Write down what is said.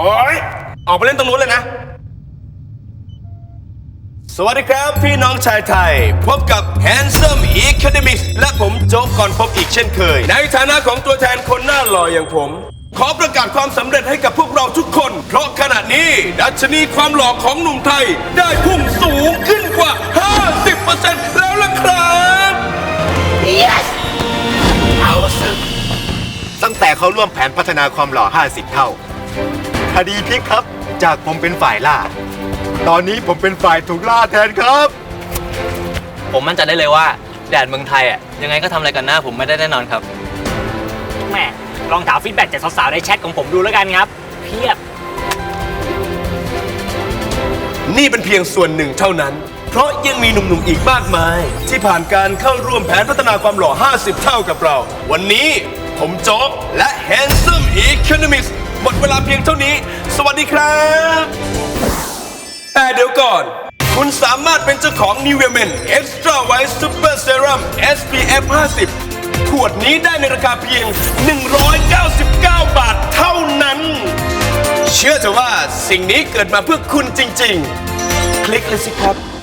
ออกไปเล่นตรงนู้นเลยนะ สวัสดีครับพี่น้องชายไทย พบกับ Handsome Academics และผมโจ๊กก่อนพบอีกเช่นเคย ในฐานะของตัวแทนคนหน้าหล่ออย่างผม ขอประกาศความสำเร็จให้กับพวกเราทุกคน เพราะขณะนี้ ดัชนีความหล่อของหนุ่มไทย ได้พุ่งสูงขึ้นกว่า 50%แล้วล่ะครับตั้งแต่เขาร่วมแผนพัฒนาความหล่อ 50 เท่า คดีพลิกครับ จากผมเป็นฝ่ายล่า ตอนนี้ผมเป็นฝ่ายถูกล่าแทนครับ ผมมั่นใจได้เลยว่าแดดเมืองไทยอะยังไงก็ทำอะไรกันหน้าผมไม่ได้แน่นอนครับ แหม่ลองถามฟีดแบ็กจากสาวๆในแชทของผมดูแล้วกันครับ เพียบ นี่เป็นเพียงส่วนหนึ่งเท่านั้น เพราะยังมีหนุ่มๆอีกมากมาย ที่ผ่านการเข้าร่วมแผนพัฒนาความหล่อ 50 เท่ากับเรา วันนี้ผมโจ๊กและ Handsome Economics หมดเวลาเพียงเท่านี้ สวัสดีครับ แต่เดี๋ยวก่อน คุณสามารถเป็นเจ้าของ New Men Extra White Super Serum SPF 50 ขวดนี้ได้ในราคาเพียง 199 บาทเท่านั้น เชื่อเถอะว่าสิ่งนี้เกิดมาเพื่อคุณจริง ๆ คลิกเลยสิครับ